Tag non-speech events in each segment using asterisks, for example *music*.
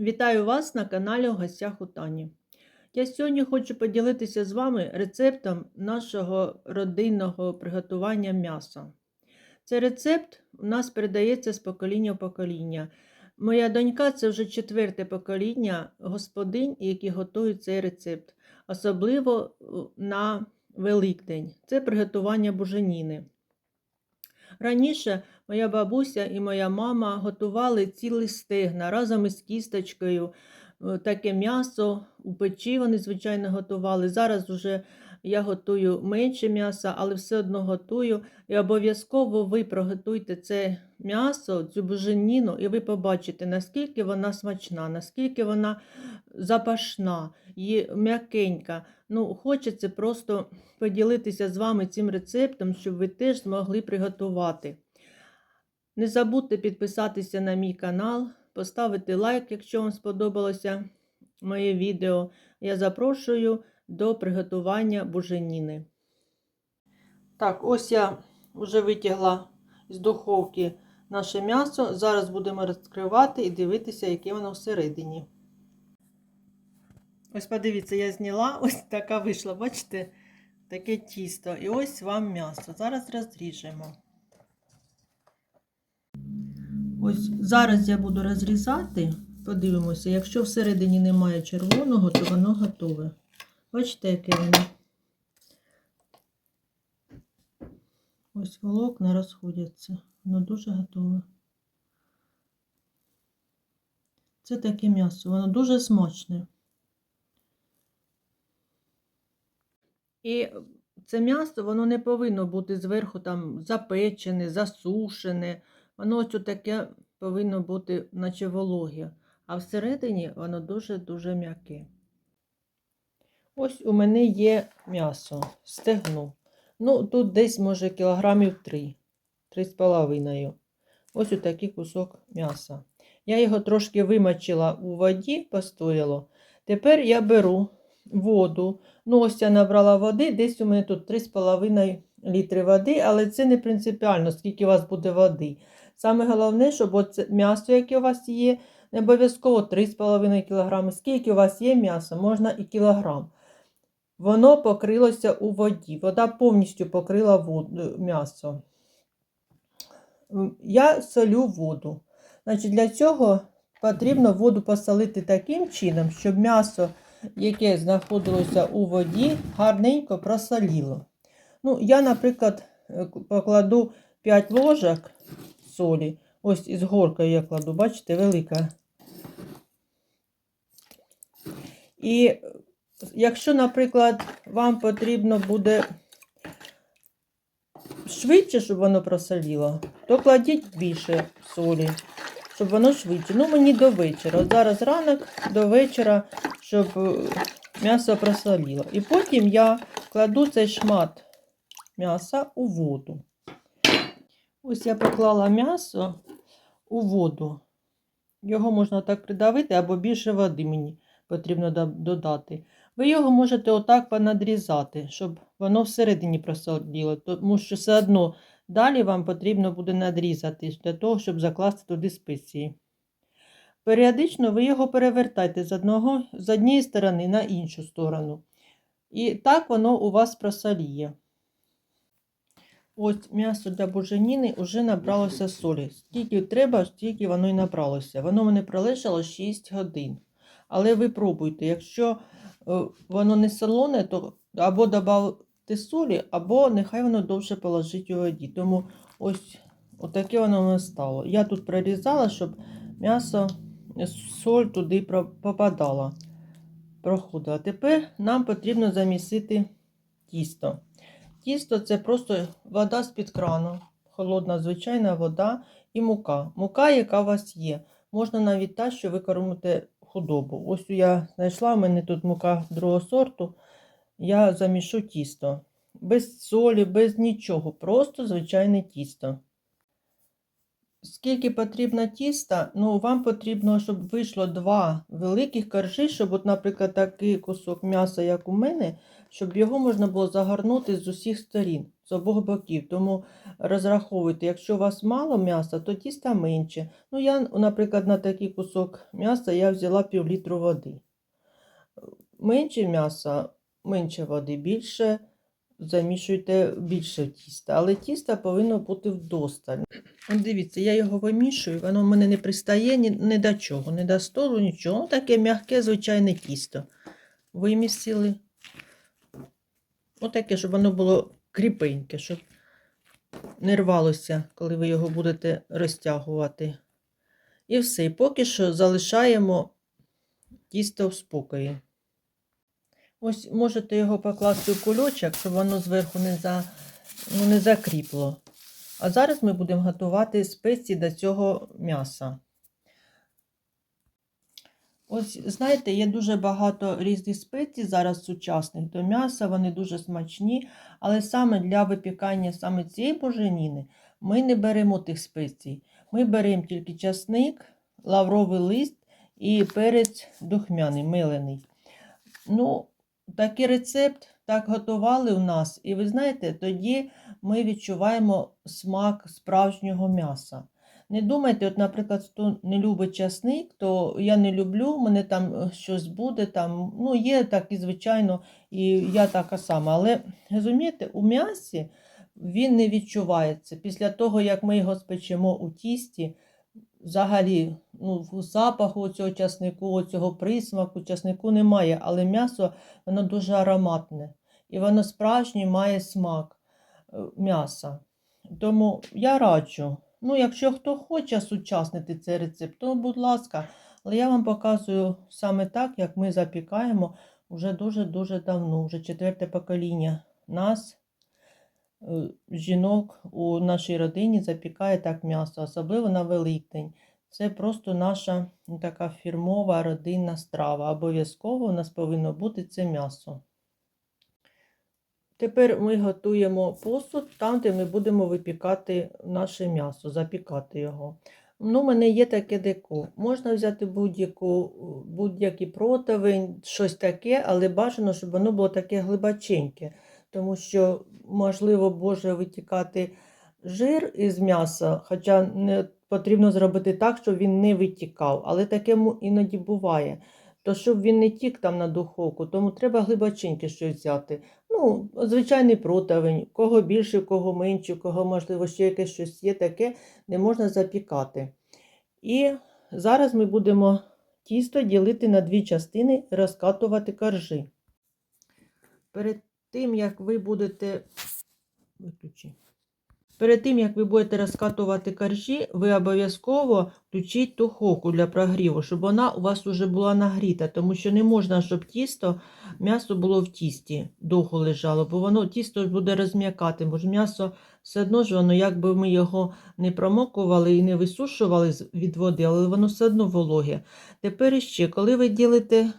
Вітаю вас на каналі у гостях у Тані. Я сьогодні хочу поділитися з вами рецептом нашого родинного приготування м'яса. Цей рецепт у нас передається з покоління в покоління. Моя донька це вже четверте покоління господинь, які готують цей рецепт, особливо е, на Великдень. Це приготування буженіни. Раніше моя бабуся і моя мама готували цілі стегна разом із кісточкою. Е, Таке м'ясо у печі вони, звичайно, готували. Зараз вже я готую менше м'яса, але все одно готую. І обов'язково ви приготуйте це м'ясо, цю буженіну, і ви побачите, наскільки вона смачна, наскільки вона запашна і м'якенька. Ну, Хочеться просто поділитися з вами цим рецептом, щоб ви теж змогли приготувати. Не забудьте підписатися на мій канал, поставити лайк, якщо вам сподобалося моє відео. Я запрошую до приготування буженіни. Так, ось я вже витягла з духовки наше м'ясо. Зараз будемо розкривати і дивитися, яке воно всередині. Ось подивіться, я зняла, *laughs* ось така вийшла, бачите, таке тісто. І ось вам м'ясо. Зараз розріжемо. Ось зараз я буду розрізати. Подивимося, якщо всередині немає червоного, то воно готове. Бачите, яке воно. Ось волокна розходяться. Воно дуже готове. Це таке м'ясо, воно дуже смачне. І це м'ясо, воно не повинно бути зверху там запечене, засушене. Воно ось таке повинно бути, наче вологе. А всередині воно дуже-дуже м'яке. Ось у мене є м'ясо, стегну. Ну, тут десь, може, кілограмів 3, 3,5. Ось отакий кусок м'яса. Я його трошки вимочила у воді, постояло. Тепер я беру воду. Ну, ось я набрала води, десь у мене тут 3,5 літри води, але це не принципіально, скільки у вас буде води. Саме головне, щоб оце м'ясо, яке у вас є, не обов'язково 3,5 кг. Скільки у вас є м'яса, можна і кілограм. Воно покрилося у воді. Вода повністю покрила воду, м'ясо. Я солю воду. Значить, Для цього потрібно воду посолити таким чином, щоб м'ясо, яке знаходилося у воді, гарненько просоліло. Ну, Я, наприклад, покладу 5 ложок солі. Ось із горкою я кладу, бачите, велика. І якщо, наприклад, вам потрібно буде швидше, щоб воно просоліло, то кладіть більше солі, щоб воно швидше. Ну, мені до вечора. От зараз ранок до вечора, щоб м'ясо просоліло. І потім я кладу цей шмат м'яса у воду. Ось я поклала м'ясо у воду. Його можна так придавити, або більше води мені потрібно додати. Ви його можете отак понадрізати, щоб воно всередині просоліло, тому що все одно далі вам потрібно буде надрізати для того, щоб закласти туди спеції. Періодично ви його перевертайте з, одного, з однієї сторони на іншу сторону. І так воно у вас просоліє. Ось м'ясо для буженіни вже набралося солі. Скільки треба, стільки воно і набралося. Воно мене пролежало 6 годин. Але ви пробуйте, якщо воно не солоне, то або солі, або нехай воно довше положить у воді. Тому ось отаке воно стало. Я тут прорізала, щоб м'ясо, соль туди попадала, проходила. Тепер нам потрібно замісити тісто. Тісто це просто вода з-під крану, холодна, звичайна вода і мука. Мука, яка у вас є. Можна навіть та, що ви кормите худобу. Ось я знайшла, в мене тут мука другого сорту. Я замішу тісто. Без солі, без нічого. Просто звичайне тісто. Скільки потрібно тіста, ну, вам потрібно, щоб вийшло два великих коржі, щоб, от, наприклад, такий кусок м'яса, як у мене, щоб його можна було загорнути з усіх сторін, з обох боків. Тому розраховуйте, якщо у вас мало м'яса, то тіста менше. Ну, я, наприклад, на такий кусок м'яса я взяла пів літру води. Менше м'яса, менше води, більше замішуйте більше тіста, але тіста повинно бути вдосталь. От дивіться, я його вимішую, воно в мене не пристає ні, ні до чого, ні до столу, нічого. Таке м'яке, звичайне тісто. Вимісили. Отаке, щоб воно було кріпеньке, щоб не рвалося, коли ви його будете розтягувати. І все. Поки що залишаємо тісто в спокої. Ось можете його покласти в кульочок, щоб воно зверху не, за, ну, не закріпло. А зараз ми будемо готувати спеції до цього м'яса. Ось, знаєте, є дуже багато різних спецій зараз сучасних до м'яса, вони дуже смачні, але саме для випікання саме цієї буженіни ми не беремо тих спецій. Ми беремо тільки часник, лавровий лист і перець духмяний, милений. Ну, такий рецепт так готували у нас, і ви знаєте, тоді ми відчуваємо смак справжнього м'яса. Не думайте, от, наприклад, хто не любить часник, то я не люблю, мене там е, щось буде, там, ну, є так і звичайно, і я така сама. Але розумієте, у м'ясі він не відчувається. Після того, як ми його спечемо у тісті, взагалі ну, запаху цього часнику, цього присмаку часнику немає, але м'ясо воно дуже ароматне і воно справжній має смак е, м'яса. Тому я раджу. Ну, якщо хто хоче сучаснити цей рецепт, то будь ласка, але я вам показую саме так, як ми запікаємо вже дуже-дуже давно, вже четверте покоління нас, жінок у нашій родині запікає так м'ясо, особливо на Великдень. Це просто наша ну, така фірмова родинна страва. Обов'язково у нас повинно бути це м'ясо. Тепер ми готуємо посуд там, де ми будемо випікати наше м'ясо, запікати його. Ну, у мене є таке деко. Можна взяти будь-яку, будь-який противень, щось таке, але бажано, щоб воно було таке глибоченьке, тому що, можливо, може витікати жир із м'яса, хоча не потрібно зробити так, щоб він не витікав, але таке іноді буває. То щоб він не тік там на духовку, тому треба глибоченьке щось взяти. Ну, звичайний противень, кого більше, кого менше, кого, можливо, ще якесь щось є таке, не можна запікати. І зараз ми будемо тісто ділити на дві частини розкатувати коржі. Перед тим, як ви будете. Виключи. Перед тим, як ви будете розкатувати коржі, ви обов'язково включіть духовку для прогріву, щоб вона у вас вже була нагріта, тому що не можна, щоб тісто, м'ясо було в тісті, довго лежало, бо воно тісто буде розм'якати, бо ж м'ясо все одно ж воно, якби ми його не промокували і не висушували від води, але воно все одно вологе. Тепер іще, коли ви ділите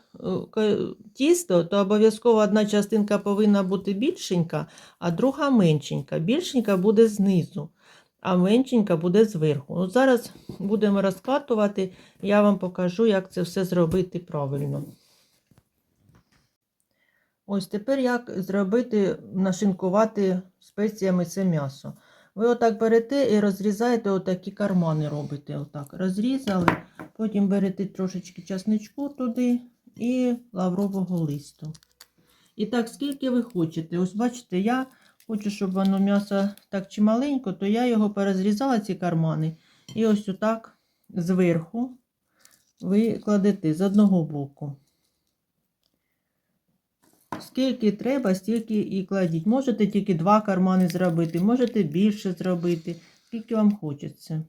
е, тісто, то обов'язково одна частинка повинна бути більшенька, а друга меншенька. Більшенька буде знизу, а меншенька буде зверху. От зараз будемо розкатувати, я вам покажу, як це все зробити правильно. Ось тепер як зробити, нашинкувати спеціями це м'ясо. Ви отак берете і розрізаєте отакі кармани робите. Отак. Розрізали, потім берете трошечки часничку туди і лаврового листу. І так, скільки ви хочете. Ось бачите, я хочу, щоб воно м'ясо так чималенько, то я його перезрізала, ці кармани. І ось отак зверху ви кладете з одного боку. Скільки треба, стільки і кладіть. Можете тільки два кармани зробити, можете більше зробити, скільки вам хочеться.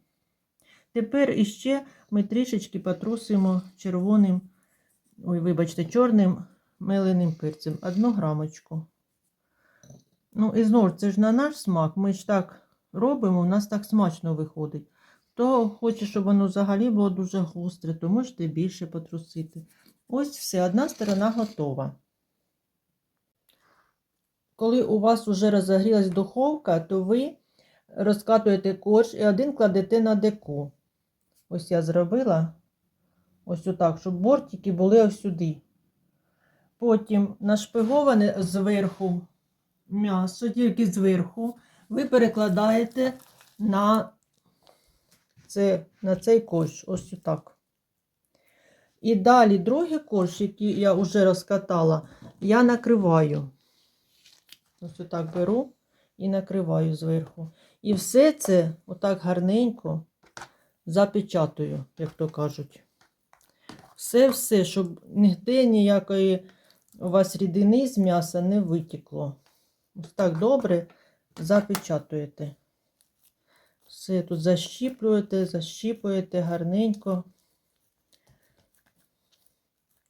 Тепер іще ми трішечки потрусимо червоним, ой, вибачте, чорним меленим перцем. Одну грамочку. Ну, і знову це ж на наш смак. Ми ж так робимо, у нас так смачно виходить. Хто хоче, щоб воно взагалі було дуже гостре, то можете більше потрусити. Ось все, одна сторона готова. Коли у вас вже розогрілась духовка, то ви розкатуєте корж і один кладете на деко. Ось я зробила ось отак, щоб бортики були ось сюди. Потім нашпиговане зверху м'ясо, тільки зверху, ви перекладаєте на, це, на цей корж. Ось так. І далі другий корж, який я вже розкатала, я накриваю. Ось отак беру і накриваю зверху. І все це отак гарненько запечатую, як то кажуть. Все-все, щоб ніде ніякої у вас рідини з м'яса не витекло. Ось так добре запечатуєте. Все тут защіплюєте, защіпуєте гарненько,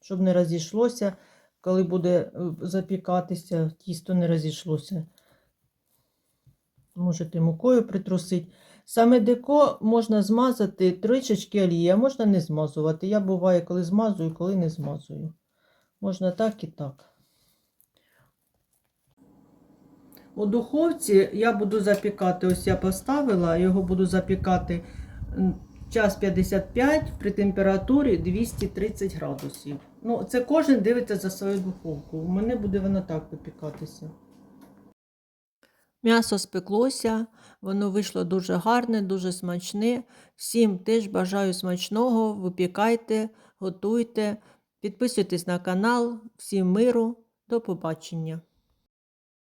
щоб не розійшлося, коли буде е, запікатися, тісто не розійшлося. Можете мукою притрусити. Саме деко можна змазати трішечки олії, а можна не змазувати. Я буває, коли змазую, коли не змазую. Можна так і так. У духовці я буду запікати, ось я поставила, його буду запікати час 55 при температурі 230 градусів. Ну, це кожен дивиться за свою духовку. У мене буде воно так випікатися. М'ясо спеклося, воно вийшло дуже гарне, дуже смачне. Всім теж бажаю смачного, випікайте, готуйте, підписуйтесь на канал. Всім миру, до побачення!